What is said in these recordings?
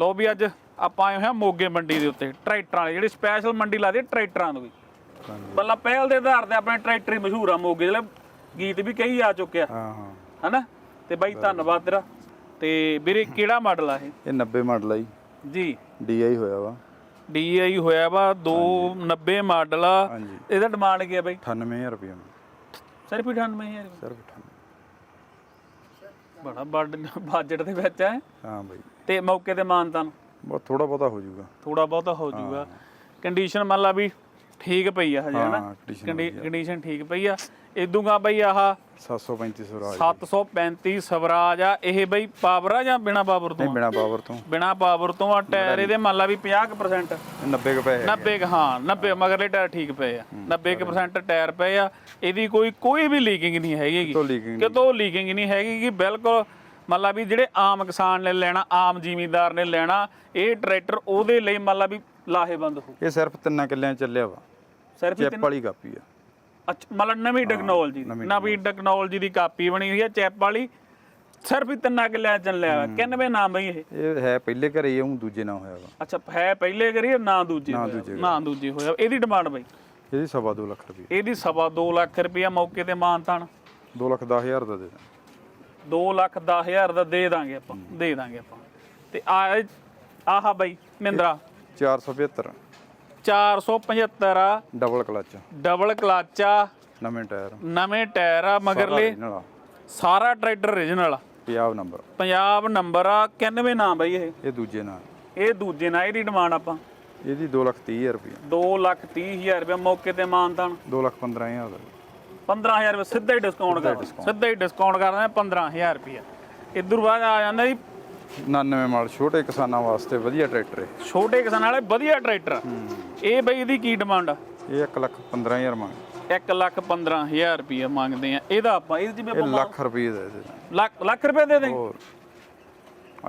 ਲੋ ਵੀ ਅੱਜ ਆਪਾਂ ਆਏ ਹੋਏ ਹਾਂ ਮੋਗੇ ਮੰਡੀ ਦੇ ਉੱਤੇ ਟਰੈਕਟਰਾਂ ਵਾਲੀ ਜਿਹੜੀ ਸਪੈਸ਼ਲ ਮੰਡੀ ਲਾਦੀ ਹੈ ਟਰੈਕਟਰਾਂ ਦੀ। ਬੱਲਾ ਪਹਿਲ ਦੇ ਆਧਾਰ ਤੇ ਆਪਣੇ ਟਰੈਕਟਰ ਹੀ ਮਸ਼ਹੂਰ ਆ ਮੋਗੇ ਦੇ ਗੀਤ ਵੀ ਕਈ ਆ ਚੁੱਕਿਆ। ਹਾਂ ਹਾਂ। ਹਨਾ? ਤੇ ਬਾਈ ਧੰਨਵਾਦ ਤੇਰਾ। ਤੇ ਵੀਰੇ ਕਿਹੜਾ ਮਾਡਲ ਆ ਇਹ? ਇਹ 90 ਮਾਡਲ ਆ ਜੀ। ਜੀ। ਡੀਆਈ ਹੋਇਆ ਵਾ। DI ਹੋਇਆ ਵਾ 290 ਮਾਡਲ ਆ। ਇਹਦਾ ਡਿਮਾਂਡ ਕੀ ਆ ਬਾਈ? 98000 ਰੁਪਏ ਸਿਰਫ ਹੀ 98000 ਸਿਰਫ 98 ਬੜਾ ਵੱਡ ਬਜਟ ਦੇ ਵਿੱਚ ਹੈ ਹਾਂ ਬਾਈ। ਤੇ ਮੌਕੇ ਤੇ ਮਾਨਤਾਨ। ਬਹੁਤ ਥੋੜਾ ਬਹੁਤਾ ਹੋ ਜਾਊਗਾ। ਥੋੜਾ ਬਹੁਤਾ ਹੋ ਜਾਊਗਾ। ਕੰਡੀਸ਼ਨ ਮੰਨ ਲਾ ਵੀ ਠੀਕ ਪਈ ਆ ਹਜੇ ਹਨਾ ਕੰਡੀਸ਼ਨ ਠੀਕ ਪਈ ਆ। ਇਦੂਗਾ ਬਈ ਆਹ 735 ਸਵਰਾਜ। 735 ਸਵਰਾਜ ਆ। ਇਹ ਬਈ ਪਾਵਰ ਆ ਜਾਂ ਬਿਨਾ ਪਾਵਰ ਤੋਂ ਨਹੀਂ ਬਿਨਾ ਪਾਵਰ ਤੋਂ। ਬਿਨਾ ਪਾਵਰ ਤੋਂ ਆ। ਟਾਇਰ ਇਹਦੇ ਮੰਨ ਲਾ ਵੀ 50% ਇਹ 90 ਕੁ ਪੈਸੇ 90 ਕੁ, ਹਾਂ 90 ਮਗਰਲੇ ਟਾਇਰ ਠੀਕ ਪਏ ਆ। 90% ਟਾਇਰ ਪਏ ਆ। ਇਹਦੀ ਕੋਈ ਕੋਈ ਵੀ ਲੀਕਿੰਗ ਨਹੀਂ ਹੈਗੀ ਕਿਤੋਂ ਲੀਕਿੰਗ ਨਹੀਂ। ਹੈਗੀ ਕਿ ਬਿਲਕੁਲ ਮੰਨ ਲਾ ਵੀ ਜਿਹੜੇ ਆਮ ਕਿਸਾਨ ਨੇ ਲੈਣਾ ਆਮ ਜ਼ਿਮੀਂਦਾਰ ਨੇ ਲੈਣਾ ਇਹ ਟਰੈਕਟਰ ਉਹਦੇ ਲਈ ਮੰਨ ਲਾ ਵੀ ਲਾਹੇਬੰਦ ਹੋ। ਇਹ ਸਿਰਫ ਤਿੰਨਾਂ ਕਿੱਲਿਆਂ ਚੱਲਿਆ ਵਾ। ਸਿਰਫ ਚੈਪ ਵਾਲੀ ਕਾਪੀ ਆ। ਅੱਛਾ ਮਤਲਬ ਨਵੀਂ ਟੈਕਨੋਲੋਜੀ ਨਵੀਂ ਟੈਕਨੋਲੋਜੀ ਦੀ ਕਾਪੀ ਬਣੀ ਹੋਈ ਹੈ ਚੈਪ ਵਾਲੀ। ਸਿਰਫ ਤਿੰਨਾਂ ਕਿੱਲਿਆਂ ਚੱਲਿਆ ਵਾ। ਕਿੰਨਵੇਂ ਨਾਮ ਬਈ ਇਹ? ਇਹ ਹੈ ਪਹਿਲੇ ਘਰੇ ਹੀ ਉਹ ਦੂਜੇ ਨਾਲ ਹੋਇਆ ਵਾ। ਅੱਛਾ ਹੈ ਪਹਿਲੇ ਕਰੀਏ ਨਾ ਦੂਜੇ ਨਾ। ਦੂਜੇ ਹੋਇਆ। ਇਹਦੀ ਡਿਮਾਂਡ ਬਈ? ਇਹਦੀ ਸਵਾ ਦੋ ਲੱਖ ਰੁਪਏ ਇਹਦੀ ਸਵਾ 2 ਲੱਖ ਰੁਪਇਆ ਮੌਕੇ ਤੇ ਮਾਨਤਾਨ। 2 ਲੱਖ 10 ਹਜ਼ਾਰ ਦਾ ਦੇ ਦਾਂ। 2 ਲੱਖ 10 ਹਜ਼ਾਰ ਦਾ ਦੇ ਦਾਂਗੇ ਆਪਾਂ ਦੇ ਦਾਂਗੇ ਆਪਾਂ। ਤੇ ਆ ਆਹ ਬਈ ਮਿੰਦਰਾ 475 475 ਆ। Double clutch. ਡਬਲ ਕਲਚ ਆ। ਨਵੇਂ ਟਾਇਰ। ਨਵੇਂ ਟਾਇਰ ਆ ਮਗਰਲੇ। ਸਾਰਾ ਟਰੈਕਟਰ ਓਰੀਜਨਲ ਆ। ਪੰਜਾਬ ਨੰਬਰ। ਪੰਜਾਬ ਨੰਬਰ ਆ 91 ਨਾਮ ਬਈ ਇਹ। ਇਹ ਦੂਜੇ ਨਾਲ ਇਹ ਦੂਜੇ ਨਾਲ ਇਹਦੀ ਡਿਮਾਂਡ ਆਪਾਂ। ਇਹਦੀ 2 ਲੱਖ 30 ਹਜ਼ਾਰ ਰੁਪਏ 2 ਲੱਖ 30 ਹਜ਼ਾਰ ਰੁਪਏ ਮੌਕੇ ਤੇ ਮਾਨਤਾਨ। 2 ਲੱਖ 15 ਹਜ਼ਾਰ। 15000 ਰੁਪਏ ਸਿੱਧਾ ਹੀ ਡਿਸਕਾਊਂਟ ਕਰ ਸਿੱਧਾ ਹੀ ਡਿਸਕਾਊਂਟ ਕਰ ਦਿੰਦੇ 15000 ਰੁਪਏ। ਇਧਰ ਬਾਅਦ ਆ ਜਾਂਦਾ ਜੀ। 99 ਮਾਡਲ ਛੋਟੇ ਕਿਸਾਨਾਂ ਵਾਸਤੇ ਵਧੀਆ ਟਰੈਕਟਰ ਹੈ। ਛੋਟੇ ਕਿਸਾਨ ਵਾਲੇ ਵਧੀਆ ਟਰੈਕਟਰ। ਇਹ ਬਈ ਇਹਦੀ ਕੀ ਡਿਮਾਂਡ ਆ? ਇਹ 1 ਲੱਖ 15 ਹਜ਼ਾਰ ਮੰਗ 1 ਲੱਖ 15000 ਰੁਪਏ ਮੰਗਦੇ ਆ। ਇਹਦਾ ਆਪਾਂ ਇਹ ਆਪਾਂ ਲੱਖ ਰੁਪਏ ਦਾ ਨਾਲ। ਲੱਖ ਲੱਖ ਰੁਪਏ ਦੇ ਦੇ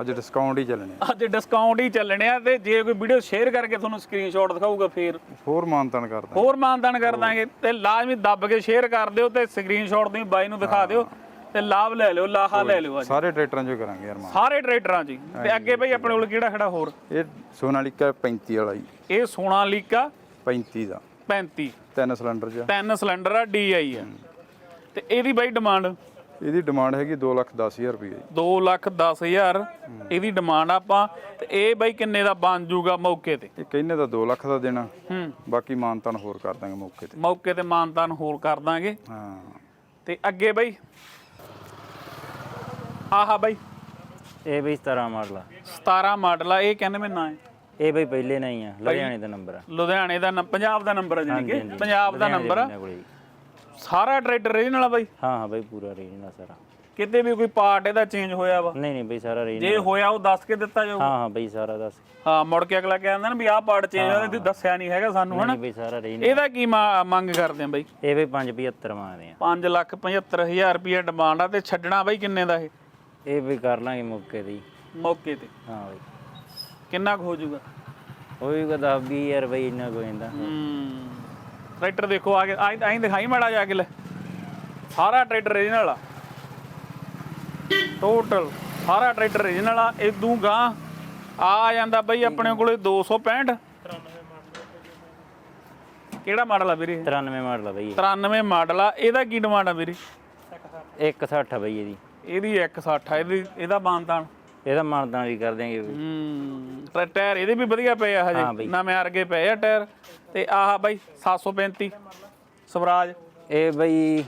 ਅੱਜ ਡਿਸਕਾਊਂਟ ਹੀ ਚੱਲਣੇ ਅੱਜ ਡਿਸਕਾਊਂਟ ਹੀ ਚੱਲਣੇ ਆ ਤੇ ਜੇ ਕੋਈ ਵੀਡੀਓ ਸ਼ੇਅਰ ਕਰਕੇ ਤੁਹਾਨੂੰ ਸਕਰੀਨਸ਼ਾਟ ਦਿਖਾਊਗਾ ਫੇਰ। ਹੋਰ ਮਾਨਤਨ ਕਰਦਾ ਹੋਰ ਮਾਨਦਾਨ ਕਰ ਦਾਂਗੇ ਤੇ ਲਾਜ਼ਮੀ ਦੱਬ ਕੇ ਸ਼ੇਅਰ ਕਰ ਦਿਓ ਤੇ ਸਕਰੀਨਸ਼ਾਟ ਤੁਸੀਂ ਬਾਈ ਨੂੰ ਦਿਖਾ ਦਿਓ ਤੇ ਲਾਭ ਲੈ ਲਿਓ ਲਾਹਾ ਲੈ ਲਿਓ ਅੱਜ। ਸਾਰੇ ਟਰੈਕਟਰਾਂ 'ਚੋਂ ਕਰਾਂਗੇ ਯਾਰ ਮਾਨ ਸਾਰੇ ਟਰੈਕਟਰਾਂ 'ਚ ਹੀ। ਤੇ ਅੱਗੇ ਬਈ ਆਪਣੇ ਕੋਲ ਕਿਹੜਾ ਖੜਾ ਹੋਰ? ਇਹ ਸੋਨਾਲੀਕਾ 35 ਵਾਲਾ ਜੀ। ਇਹ ਸੋਨਾਲੀਕਾ 35 ਦਾ। 35 ਤਿੰਨ ਸਿਲੰਡਰ 'ਚ। ਤਿੰਨ ਸਿਲੰਡਰ ਆ ਡੀਆਈ ਆ। ਤੇ ਇਹਦੀ ਬਈ ਡਿਮਾਂਡ ਇਹਦੀ ਡਿਮਾਂਡ ਹੈਗੀ 2 ਲੱਖ 10 ਹਜ਼ਾਰ ਰੁਪਏ ਜੀ। 2 ਲੱਖ 10 ਹਜ਼ਾਰ ਇਹਦੀ ਡਿਮਾਂਡ ਆਪਾਂ ਤੇ ਇਹ ਬਈ ਕਿੰਨੇ ਦਾ ਬਣ ਜੂਗਾ ਮੌਕੇ ਤੇ? ਇਹ ਕਹਿੰਨੇ ਤਾਂ 2 ਲੱਖ ਦਾ ਦੇਣਾ। ਹੂੰ। ਬਾਕੀ ਮਾਨਤਨ ਹੋਰ ਕਰ ਦਾਂਗੇ ਮੌਕੇ ਤੇ। ਮੌਕੇ ਤੇ ਮਾਨਤਾਨ ਹੋਰ ਕਰ ਦਾਂਗੇ। ਹਾਂ। ਤੇ ਅੱਗੇ ਬਈ। ਆਹਾ ਬਈ। ਇਹ ਬਈ 17 ਮਾਡਲ ਆ। 17 ਮਾਡਲ ਆ ਇਹ ਕਹਿੰਦੇ ਮੈਂ ਨਾ ਹੈ। ਇਹ ਬਈ ਪਹਿਲੇ ਨਹੀਂ ਆ ਲੁਧਿਆਣੇ ਦਾ ਨੰਬਰ ਆ। ਲੁਧਿਆਣੇ ਦਾ ਨੰ- ਪੰਜਾਬ ਦਾ ਨੰਬਰ ਹੈ ਜਾਨੀ ਕਿ? ਹਾਂਜੀ। ਪੰਜਾਬ ਦਾ ਲੁਧਿਆਣੇ ਨੰਬਰ ਆ। ਬੰਦੇ ਕੋਲੇ ਜੀ। ਸਾਰਾ ਟਰੈਕਟਰ ਰੀਜਨਲ ਆ ਬਈ? ਹਾਂ ਹਾਂ ਬਈ ਪੂਰਾ ਰੀਜਨਲ ਸਾਰਾ। ਕਿਤੇ ਵੀ ਕੋਈ ਪਾਰਟ ਇਹਦਾ ਚੇਂਜ ਹੋਇਆ ਵਾ? ਨਹੀਂ ਨਹੀਂ ਬਈ ਸਾਰਾ ਰੀਜਨਲ ਜੇ ਹੋਇਆ ਉਹ ਦੱਸ ਕੇ ਦਿੱਤਾ ਜਾਊ। ਹਾਂ ਹਾਂ ਬਈ ਸਾਰਾ ਦੱਸ ਹਾਂ ਮੁੜ ਕੇ ਅਗਲਾ ਕਹਿੰਦਾ ਨਾ ਵੀ ਆਹ ਪਾਰਟ ਚੇਂਜ ਹੋਇਆ ਤੇ ਦੱਸਿਆ ਨਹੀਂ ਹੈਗਾ ਸਾਨੂੰ ਹਨਾ ਨਹੀਂ ਬਈ ਸਾਰਾ ਰੀਜਨਲ ਇਹਦਾ ਕੀ ਮਾ- ਮੰਗ ਕਰਦੇ ਆ ਬਈ? ਇਹ ਬਈ 575 ਮੰਗਦੇ ਆ। 5 ਲੱਖ 75000 ਰੁਪਏ ਡਿਮਾਂਡ ਆ ਤੇ ਛੱਡਣਾ ਬਈ ਕਿੰਨੇ ਦਾ ਇਹ? ਇਹ ਬਈ ਕਰ ਲਾਂਗੇ ਮੌਕੇ ਤੇ ਹੀ। ਮੌਕੇ ਤੇ। ਹਾਂ ਬਈ। ਕਿੰਨਾ ਕੁ ਹੋ ਜਾਊਗਾ? ਉਹ ਵੀ ਕਦਾ 20 ਯਾਰ ਬਈ ਇੰਨਾ ਕੋਈ ਜਾਂਦਾ। ਹੂੰ। ਟਰੈਕਟਰ ਦੇਖੋ ਆ ਕੇ ਆਈ ਦਿਖਾਈ ਮਾੜਾ ਜਾ ਕੇ ਲੈ। ਸਾਰਾ ਟਰੈਕਟਰ ਰੀਜਨਲ ਆ। ਟੋਟਲ ਸਾਰਾ ਟਰੈਕਟਰ ਰੀਜਨਲ ਆ। ਇਦੋਂ ਗਾਂ ਆ ਜਾਂਦਾ ਬਈ ਆਪਣੇ ਕੋਲੇ 265 ਕਿਹੜਾ ਮਾਡਲ ਆ ਵੀਰੇ 93 ਮਾਡਲ ਆ ਬਈ 93 ਮਾਡਲ ਆ। ਇਹਦਾ ਕੀ ਡਿਮਾਂਡ ਆ ਵੀਰੇ? ਇਹ 160 ਆ ਬਈ ਇਹਦੀ। ਇਹਦੀ 160 ਆ। ਇਹਦੀ ਇਹਦਾ ਬਾਨਤਾਨ ਇਹਦਾ ਮਾਨਦਾਨ ਵੀ ਕਰ ਦਿਆਂਗੇ ਬਈ ਹੂੰ ਟਰ- ਟਾਇਰ ਇਹਦੇ ਵੀ ਵਧੀਆ ਪਏ ਆ ਹਾਂ ਹਜੇ ਬਈ। ਨਵੇਂ ਅਰਗੇ ਪਏ ਆ ਟਾਇਰ। ਤੇ ਆਹ ਬਾਈ 735 ਸਵਰਾਜ। ਇਹ ਬਈ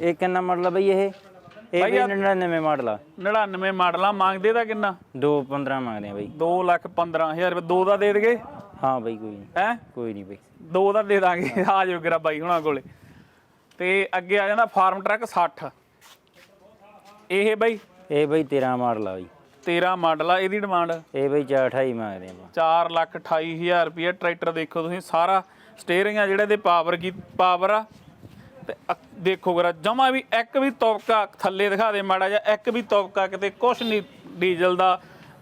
ਇਹ ਕਿੰਨਾ ਮਾਡਲ ਆ ਬਈ ਇਹ? ਇਹ ਬਈ 99 ਮਾਡਲ ਆ। 99 ਮਾਡਲਾਂ ਮੰਗਦੇ ਦਾ ਕਿੰਨਾ? 215 ਮੰਗਦੇ ਆ ਬਈ। 2 ਲੱਖ 15000 ਰੁਪਏ। ਦੋ ਦਾ ਦੇ ਦੇਗੇ? ਹਾਂ ਬਈ ਕੋਈ ਨਹੀਂ। ਹੈ? ਕੋਈ ਨਹੀਂ ਬਈ। ਦੋ ਦਾ ਦੇ ਦਾਂਗੇ। ਆ ਜਾਓ ਗਰਾ ਬਾਈ ਹੁਣਾਂ ਕੋਲੇ। ਤੇ ਅੱਗੇ ਆ ਜਾਂਦਾ ਫਾਰਮ ਟਰੱਕ 60 ਇਹ ਬਾਈ ਇਹ ਬਈ 13 ਮਾਡਲ ਆ ਬਈ। 13 ਮਾਡਲ ਆ ਇਹਦੀ ਡਿਮਾਂਡ ਇਹ ਬਈ 428 ਮੰਗਦੇ ਆ ਆਪਾਂ। 4 ਲੱਖ 28000 ਰੁਪਏ ਟਰੈਕਟਰ ਦੇਖੋ ਤੁਸੀਂ ਸਾਰਾ ਸਟੀਅਰਿੰਗ ਆ ਜਿਹੜੇ ਦੇ ਪਾਵਰ ਕੀ ਪਾਵਰ ਆ। ਤੇ ਦੇਖੋ ਗਰਾ ਜਮਾ ਵੀ ਇੱਕ ਵੀ ਤੌਬਕਾ ਥੱਲੇ ਦਿਖਾ ਦੇ ਮਾੜਾ ਜਿਹਾ ਇੱਕ ਵੀ ਤੌਬਕਾ ਕਿਤੇ ਕੁਛ ਨਹੀਂ ਡੀਜ਼ਲ ਦਾ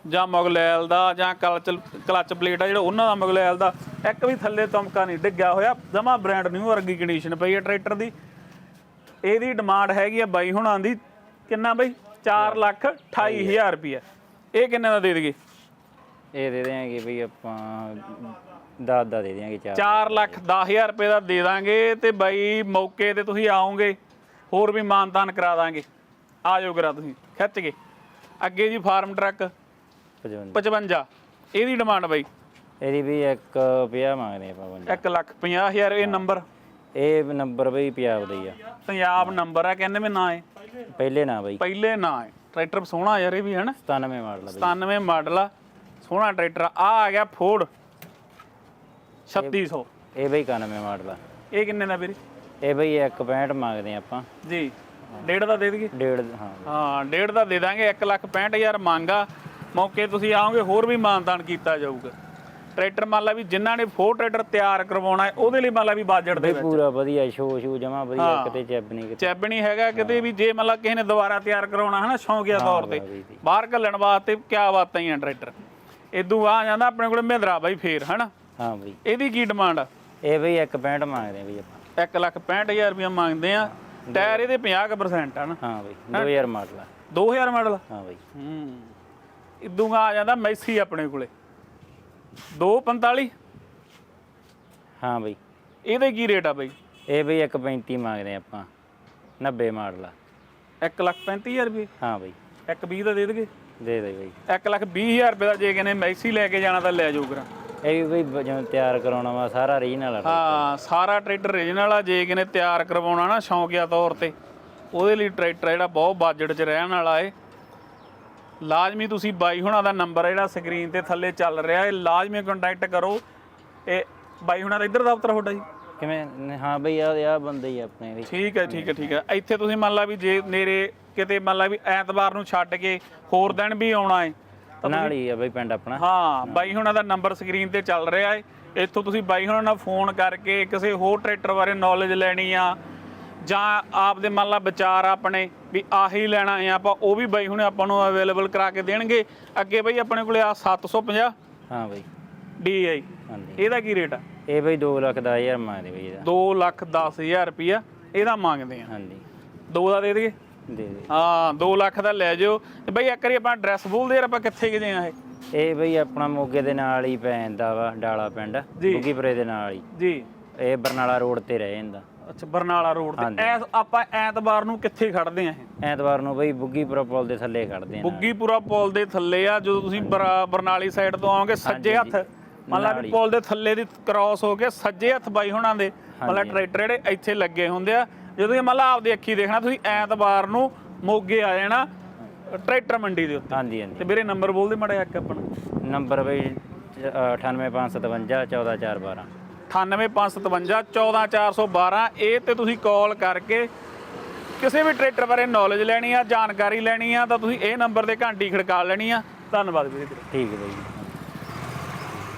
ਜਾਂ ਮੁਗਲੈਲ ਦਾ ਜਾਂ ਕਲਚ ਕਲਚ ਪਲੇਟ ਆ ਜਿਹੜਾ ਉਹਨਾਂ ਦਾ ਮੁਗਲੈਲ ਦਾ ਇੱਕ ਵੀ ਥੱਲੇ ਤੌਬਕਾ ਨਹੀਂ ਡਿੱਗਿਆ ਹੋਇਆ। ਜਮਾ ਬ੍ਰਾਂਡ ਨਿਊ ਵਰਗੀ ਕੰਡੀਸ਼ਨ ਪਈ ਹੈ ਟਰੈਕਟਰ ਦੀ। ਇਹਦੀ ਡਿਮਾਂਡ ਹੈਗੀ ਆ ਬਾਈ ਹੁਣਾਂ ਦੀ। ਕਿੰਨਾ ਬਾਈ? 4 ਲੱਖ 28000 ਰੁਪਏ ਇਹ ਕਿੰਨੇ ਦਾ ਦੇ ਦੇਗੇ ਇਹ ਦੇ ਦੇਾਂਗੇ ਬਈ ਆਪਾਂ 10 ਦਾ ਦੇ ਦੇਾਂਗੇ ਚਾਰ। 4 ਲੱਖ 10000 ਰੁਪਏ ਦਾ ਦੇ ਦਾਂਗੇ ਤੇ ਬਾਈ ਮੌਕੇ ਤੇ ਤੁਸੀਂ ਆਓਗੇ ਹੋਰ ਵੀ ਮਾਨਤਾਨ ਕਰਾ ਦਾਂਗੇ। ਆ ਜਾਓ ਕਰਾ ਤੁਸੀਂ ਖਿੱਚ ਕੇ। ਅੱਗੇ ਜੀ ਫਾਰਮ ਟਰੱਕ 55 55 ਇਹਦੀ ਡਿਮਾਂਡ ਬਾਈ? ਇਹਦੀ ਵੀ ਇੱਕ 50 ਮੰਗਦੇ ਆਪਾਂ ਬੰਦੇ 1 ਲੱਖ 50000 ਇਹ ਨੰਬਰ? ਇਹ ਨੰਬਰ ਬਈ ਪੰਜਾਬ ਦਾ ਹੀ ਆ। ਪੰਜਾਬ ਨੰਬਰ ਆ ਕਹਿੰਦੇ ਮੈਂ ਨਾ ਹੈ ਪਹਿਲੇ ਨਾ ਬਈ। ਪਹਿਲੇ ਨਾ ਹੈ। ਟਰੈਕਟਰ ਸੋਹਣਾ ਯਾਰ ਇਹ ਵੀ ਹੈ ਨਾ 97 ਮਾਡਲ ਆ ਬਈ। 97 ਮਾਡਲ ਆ। ਸੋਹਣਾ ਟਰੈਕਟਰ ਆ। ਆ ਗਿਆ ਫੋਰਡ 3600 ਇਹ ਬਈ 91 ਮਾਡਲ ਆ। ਇਹ ਕਿੰਨੇ ਦਾ ਵੀਰੇ? ਇਹ ਬਈ ਇੱਕ 65 ਮੰਗਦੇ ਆਪਾਂ। ਜੀ। ਡੇਢ ਦਾ ਦੇ ਦੇਈਏ? ਡੇਢ ਹਾਂ। ਹਾਂ ਡੇਢ ਦਾ ਦੇ ਦਾਂਗੇ। 1 ਲੱਖ 65000 ਮੰਗਾ ਮੌਕੇ ਤੁਸੀਂ ਆਓਗੇ ਹੋਰ ਵੀ ਮਾਨਦਾਨ ਕੀਤਾ ਜਾਊਗਾ। ਟਰੈਕਟਰ ਮੰਨ ਲਾ ਵੀ ਜਿਨ੍ਹਾਂ ਨੇ ਫੋਰ ਟਰੈਕਟਰ ਤਿਆਰ ਕਰਵਾਉਣਾ ਹੈ ਉਹਦੇ ਲਈ ਮੰਨ ਲਾ ਵੀ ਬਾਜਟ ਦੇ ਵਿੱਚ। ਪੂਰਾ ਵਧੀਆ ਸ਼ੋ ਸ਼ੂ ਜਮਾ ਵਧੀਆ ਕਿਤੇ ਚੈਬ ਨਹੀਂ ਕਿਤੇ। ਚੈਬ ਨਹੀਂ ਹੈਗਾ ਕਿਤੇ ਵੀ ਜੇ ਮੰਨ ਲਾ ਕਿਸੇ ਨੇ ਦੁਬਾਰਾ ਤਿਆਰ ਕਰਾਉਣਾ ਹੈ ਨਾ ਸ਼ੌਂਕੀਆ ਤੌਰ ਤੇ। ਬਾਹਰ ਘੱਲਣ ਵਾਸਤੇ ਕਿਆ ਬਾਤਾਂ ਹੀ ਆ ਟਰੈਕਟਰ। ਇਦੋਂ ਆ ਜਾਂਦਾ ਆਪਣੇ ਕੋਲ ਮਹਿੰਦਰਾ ਬਾਈ ਫੇਰ ਹਨਾ। ਹਾਂ ਬਈ। ਇਹਦੀ ਕੀ ਡਿਮਾਂਡ ਆ? ਇਹ ਬਈ ਇੱਕ 65 ਮੰਗਦੇ ਆ ਬਈ ਆਪਾਂ। 1 ਲੱਖ 65000 ਰੁਪਇਆ ਮੰਗਦੇ ਆ। ਟਾਇਰ ਇਹਦੇ 50% ਆ ਨਾ। ਹਾਂ ਬਈ। 2000 ਮਾਡਲ ਆ। 2000 ਮਾਡਲ? ਹਾਂ ਬਈ। ਹੂੰ। ਇਦੋਂ ਆ ਜਾਂਦਾ ਮੈਸੀ ਆਪਣੇ ਕੋਲੇ। 245 ਹਾਂ ਬਈ। ਇਹਦੇ ਕੀ ਰੇਟ ਆ ਬਾਈ? ਇਹ ਬਈ ਇੱਕ 35 ਮੰਗਦੇ ਆਪਾਂ। 90 ਮਾਡਲ ਆ। 1 ਲੱਖ 35000 ਰੁਪਏ? ਹਾਂ ਬਈ। 1 20 ਦਾ ਦੇ ਦੇਗੇ? ਦੇ ਦੇ ਬਈ। 1 ਲੱਖ 20000 ਰੁਪਏ ਦਾ ਜੇ ਕਹਿੰਦੇ ਮੈਸੀ ਲੈ ਕੇ ਜਾਣਾ ਤਾਂ ਲੈ ਜਾਓ ਕਰਾਂ ਇਹ ਵੀ ਬਈ ਜਿਵੇਂ ਤਿਆਰ ਕਰਾਉਣਾ ਵਾ ਸਾਰਾ ਰੀਜਨਲ ਆ। ਹਾਂ ਸਾਰਾ ਟਰੈਕਟਰ ਰੀਜਨਲ ਆ ਜੇ ਕਿਨੇ ਤਿਆਰ ਕਰਵਾਉਣਾ ਨਾ ਸ਼ੌਂਕੀਆ ਤੌਰ ਤੇ। ਉਹਦੇ ਲਈ ਟਰੈਕਟਰ ਜਿਹੜਾ ਬਹੁਤ ਬਜਟ 'ਚ ਰਹਿਣ ਵਾਲਾ ਏ। ਲਾਜ਼ਮੀ ਤੁਸੀਂ ਬਾਈ ਹੁਣਾਂ ਦਾ ਨੰਬਰ ਜਿਹੜਾ ਸਕਰੀਨ ਤੇ ਥੱਲੇ ਚੱਲ ਰਿਹਾ ਏ ਲਾਜ਼ਮੀ ਕੰਟੈਕਟ ਕਰੋ। ਇਹ ਬਾਈ ਹੁਣਾਂ ਦਾ ਇੱਧਰ ਦਫ਼ਤਰ ਤੁਹਾਡਾ ਜੀ। ਕਿਵੇਂ? ਹਾਂ ਬਈ ਆ ਆ ਬੰਦੇ ਹੀ ਆਪਣੇ ਵੀ। ਠੀਕ ਹੈ ਠੀਕ ਹੈ ਠੀਕ ਹੈ। ਇੱਥੇ ਤੁਸੀਂ ਮੰਨ ਲਾ ਵੀ ਜੇ ਨੇਰੇ ਕਿਤੇ ਮੰਨ ਲਾ ਵੀ ਐਤਵਾਰ ਨੂੰ ਛੱਡ ਕੇ ਹੋਰ ਦਿਨ ਵੀ ਆਉਣਾ ਏ ਨਾਲ ਹੀ ਆ ਬਈ ਪਿੰਡ ਆਪਣਾ। ਹਾਂ ਬਾਈ ਹੁਣਾਂ ਦਾ ਨੰਬਰ ਸਕਰੀਨ ਤੇ ਚੱਲ ਰਿਹਾ ਏ ਇੱਥੋਂ ਤੁਸੀਂ ਬਾਈ ਹੁਣਾਂ ਨਾਲ ਫੋਨ ਕਰਕੇ ਕਿਸੇ ਹੋਰ ਟਰੈਕਟਰ ਬਾਰੇ ਨੌਲੇਜ ਲੈਣੀ ਆ ਜਾਂ ਆਪਦੇ ਮੰਨ ਲਾ ਵਿਚਾਰ ਆਪਣੇ ਵੀ ਆਹੀ ਲੈਣਾ ਹੈ ਆਪਾਂ ਉਹ ਵੀ ਬਾਈ ਹੁਣੇ ਆਪਾਂ ਨੂੰ ਅਵੇਲੇਬਲ ਕਰਾ ਕੇ ਦੇਣਗੇ। ਅੱਗੇ ਬਾਈ ਆਪਣੇ ਕੋਲੇ ਆ 750 ਹਾਂ ਬਈ। DI ਹਾਂਜੀ। ਇਹਦਾ ਕੀ ਰੇਟ ਆ? ਇਹ ਬਈ 2 ਲੱਖ ਦਾ ਹਜ਼ਾਰ ਮੰਗਦੇ ਬਈ ਇਹਦਾ। 2 ਲੱਖ 10000 ਰੁਪਿਆ ਇਹਦਾ ਮੰਗਦੇ ਆ। ਹਾਂਜੀ। ਦੋ ਦਾ ਦੇ ਦੇਈਏ? ਦੇ ਦੇ। ਹਾਂ 2 ਲੱਖ ਦਾ ਲੈ ਜਾਓ ਤੇ ਬਈ ਇੱਕ ਵਾਰੀ ਆਪਾਂ ਐਡਰੈਸ ਬੋਲਦੇ ਯਾਰ ਆਪਾਂ ਕਿੱਥੇ ਗਏ ਆ ਇਹ? ਇਹ ਬਈ ਆਪਣਾ ਮੋਗੇ ਦੇ ਨਾਲ ਹੀ ਪੈਂਦਾ ਵਾ ਡਾਲਾ ਪਿੰਡ। ਬੁੱਗੀਪੁਰੇ ਦੇ ਨਾਲ ਹੀ। ਜੀ। ਇਹ ਬਰਨਾਲਾ ਰੋਡ ਤੇ ਰਹਿ ਜਾਂਦਾ। ਅੱਛਾ ਬਰਨਾਲਾ ਰੋਡ ਤੇ। ਐਸ ਆਪਾਂ ਐਤਵਾਰ ਨੂੰ ਕਿੱਥੇ ਖੜਦੇ ਆ ਇਹ? ਐਤਵਾਰ ਨੂੰ ਬਈ ਬੁੱਗੀਪੁਰਾ ਪੁਲ ਦੇ ਥੱਲੇ ਖੜਦੇ ਆ ਬੁੱਗੀਪੁਰਾ ਪੁਲ ਦੇ ਥੱਲੇ ਆ ਜਦੋਂ ਤੁਸੀਂ ਬਰਾ- ਬਰਨਾਲੀ ਸਾਈਡ ਤੋਂ ਆਓਗੇ ਸੱਜੇ ਹੱਥ। ਮੰਨ ਲਾ ਵੀ ਪੁਲ ਦੇ ਥੱਲੇ ਦੀ ਕ੍ਰਾਸ ਹੋ ਕੇ ਸੱਜੇ ਹੱਥ ਬਾਈ ਹੋਣਾ ਦੇ। ਮੰਨ ਲਾ ਟਰੈਕਟਰ ਜਿਹੜੇ ਇੱਥੇ ਲੱਗੇ ਹੁੰਦੇ ਆ। ਜਦੋਂ ਤੁਸੀਂ ਮੰਨ ਲਾ ਆਪਦੀ ਅੱਖੀ ਦੇਖਣਾ ਤੁਸੀਂ ਐਤਵਾਰ ਨੂੰ ਮੋਗੇ ਆ ਜਾਣਾ ਟਰੈਕਟਰ ਮੰਡੀ ਦੇ ਉੱਤੇ। ਹਾਂਜੀ ਹਾਂਜੀ। ਤੇ ਵੀਰੇ ਨੰਬਰ ਬੋਲ ਦੇ ਮੜਾ ਇੱਕ ਆਪਣਾ। ਨੰਬਰ ਬਈ 98557 14412 98557 14412 ਇਹ ਤੇ ਤੁਸੀਂ ਕਾਲ ਕਰਕੇ ਕਿਸੇ ਵੀ ਟਰੈਕਟਰ ਬਾਰੇ ਨੌਲੇਜ ਲੈਣੀ ਆ, ਜਾਣਕਾਰੀ ਲੈਣੀ ਆ, ਤਾਂ ਤੁਸੀਂ ਇਹ ਨੰਬਰ ਤੇ ਘੰਟੀ ਖੜਕਾ ਲੈਣੀ ਆ। ਧੰਨਵਾਦ ਵੀਰੇ ਠੀਕ ਹੈ ਬਈ